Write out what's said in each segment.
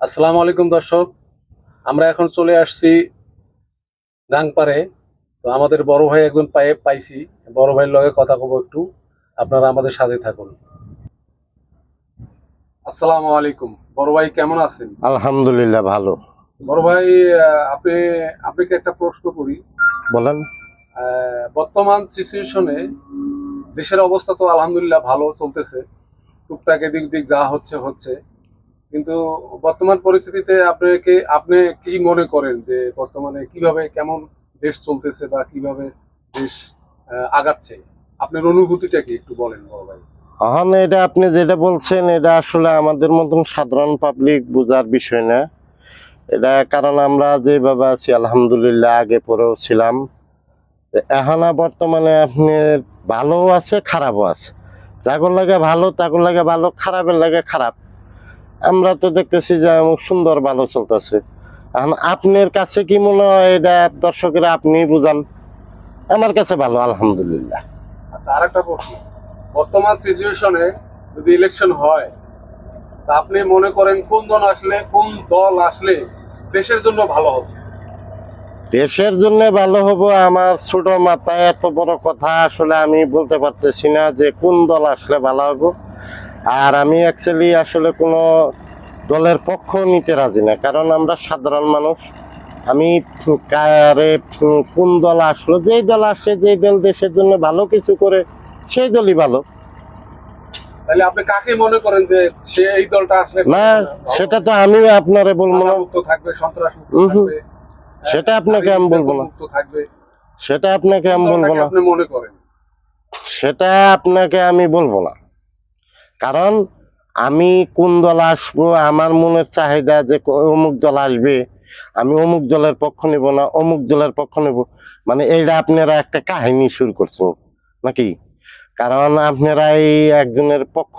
আসসালামু আলাইকুম দর্শক আমরা এখন চলে আসছি গাংপাড়ে। তো আমাদের বড় ভাই একজন পায়ে পাইছি বড় ভাইয়ের লগে কথা কব একটু। আপনারা আমাদের সাথে থাকুন। আসসালামু আলাইকুম বড় ভাই কেমন আছেন? আলহামদুলিল্লাহ ভালো। বড় ভাই আপনি আপনাকে একটা প্রশ্ন করি। বলেন। আহ, বর্তমান সিচুয়েশনে দেশের অবস্থা তো আলহামদুলিল্লাহ ভালো চলতেছে। টুকটাক এদিক দিক যা হচ্ছে হচ্ছে। কিন্তু বর্তমান পরিস্থিতিতে আপনাকে আপনি কি মনে করেন যে বর্তমানে কীভাবে, কেমন দেশ চলতেছে বা কীভাবে দেশ আগাচ্ছে? আপনার অনুভূতিটা কি একটু বলেন বড় ভাই। এখন এটা আপনি যেটা বলছেন, এটা আসলে আমাদের মতন সাধারণ পাবলিক বোঝার বিষয় না। এটা কারণ আমরা যেভাবে আছি, আলহামদুলিল্লাহ, আগে পরেও ছিলাম। এখন বর্তমানে আপনি ভালো আছে, খারাপও আছে। যাগর লাগে ভালো, তাগর লাগে ভালো, খারাপের লাগে খারাপ। আমরা তো দেখতেছি যে অনেক সুন্দর ভালো চলতেছে। এখন আপনার কাছে কি মনে হয় এটা দর্শকেরা আপনি বুঝান? আমার কাছে ভালো আলহামদুলিল্লাহ। আচ্ছা আরেকটা প্রশ্ন। বর্তমান সিচুয়েশনে যদি ইলেকশন হয় তা আপনি মনে করেন কোন দল আসলে কোন দল আসলে দেশের জন্য ভালো হবে? দেশের জন্য ভালো হব আমার ছোট মাথায় এত বড় কথা আসলে আমি বলতে পারতেছি না যে কোন দল আসলে ভালো হব। আর আমি অ্যাকচুয়ালি আসলে কোনো দলের পক্ষ নিতে রাজি না কারণ আমরা সাধারণ মানুষ। আমি কারে কোন দল আসলো যেই দল আসে যেই দল দেশের জন্য ভালো কিছু করে সেই দলই ভালো। তাহলে আপনি কাকে মনে করেন যে সে এই দলটা আসলে না সেটা তো আমি আপনারে বলব না। মুক্ত থাকবে সন্ত্রাস মুক্ত হুম। হুম। থাকবে সেটা আপনাকে আমি বলব না। মুক্ত থাকবে। সেটা আপনাকে আমি বলব না। আপনি মনে করেন? সেটা আপনাকে আমি বলব না। কারণ আমি কোন দল আসব আমার মনের চাহিদা যে অমুক দল আসবে আমি অমুক দলের পক্ষ নেব না অমুক দলের পক্ষ নেব। মানে এইটা আপনারা একটা কাহিনী শুরু করছেন নাকি? কারণ আপনারা এই একজনের পক্ষ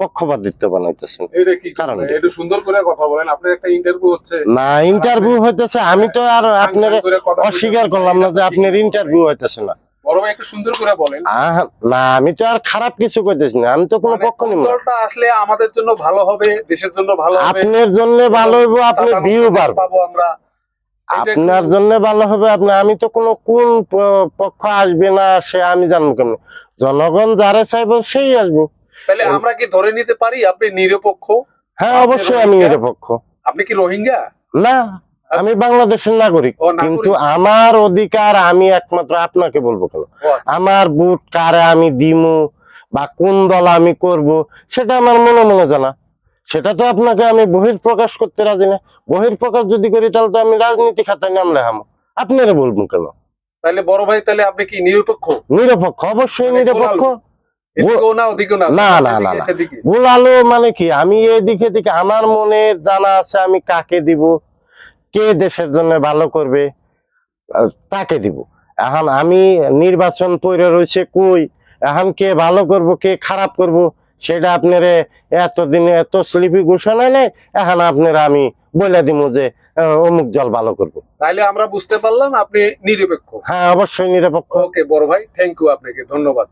পক্ষপাতিত্ব বানাইতেছেন। কি কারণ কারণ একটু সুন্দর করে কথা বলেন আপনার একটা ইন্টারভিউ হচ্ছে। না ইন্টারভিউ হইতেছে আমি তো আর আপনার কথা অস্বীকার করলাম না যে আপনার ইন্টারভিউ হইতেছে না। বড় ভাই একটু সুন্দর করে বলেন। না আমি তো আর খারাপ কিছু কইতেছি না আমি তো কোনো মানে পক্ষ কোন নিব দলটা আসলে আমাদের জন্য ভালো হবে দেশের জন্য ভালো হবে। আপনার জন্য ভালো হইব আপনি ভিউ পাবো আমরা। আপনার জন্য ভালো হবে আপনি আমি তো কোনো কোন পক্ষ আসবে না সে আমি জানব কেন জনগণ যারে চাইব সেই আসব। তাহলে আমরা কি ধরে নিতে পারি? আপনি নিরপেক্ষ? হ্যাঁ অবশ্যই আমি? নিরপেক্ষ। আপনি কি রোহিঙ্গা? না। আমি বাংলাদেশের নাগরিক কিন্তু আমার অধিকার আমি একমাত্র আপনাকে বলব কেন? আচ্ছা। আমার বুট কারে আমি দিমু বা কোন দল আমি করব সেটা আমার মনে মনে জানা। সেটা তো আপনাকে আমি বহির প্রকাশ করতে রাজি না। বহির প্রকাশ যদি করি তাহলে তো আমি রাজনীতি খাতায় নামলে হামো আপনারে বলব কেন? তাহলে বড় ভাই তাহলে আপনি কি নিরপেক্ষ? নিরপেক্ষ অবশ্যই মানে নিরপেক্ষ। মানে কি? আমি এদিকে দিকে আমার মনে জানা আছে আমি কাকে দিব কে দেশের জন্য ভালো করবে তাকে দিব। এখন আমি নির্বাচন পড়ে রয়েছে কই? এখন কে ভালো করব কে খারাপ করব সেটা আপনারে এতদিনে এত স্লিপি ঘোষণা নেই এখন আপনারা আমি বলে দিব যে অমুক জল ভালো করব। তাহলে আমরা বুঝতে পারলাম আপনি নিরপেক্ষ। হ্যাঁ অবশ্যই নিরপেক্ষ। ওকে বড় ভাই থ্যাংক ইউ আপনাকে ধন্যবাদ।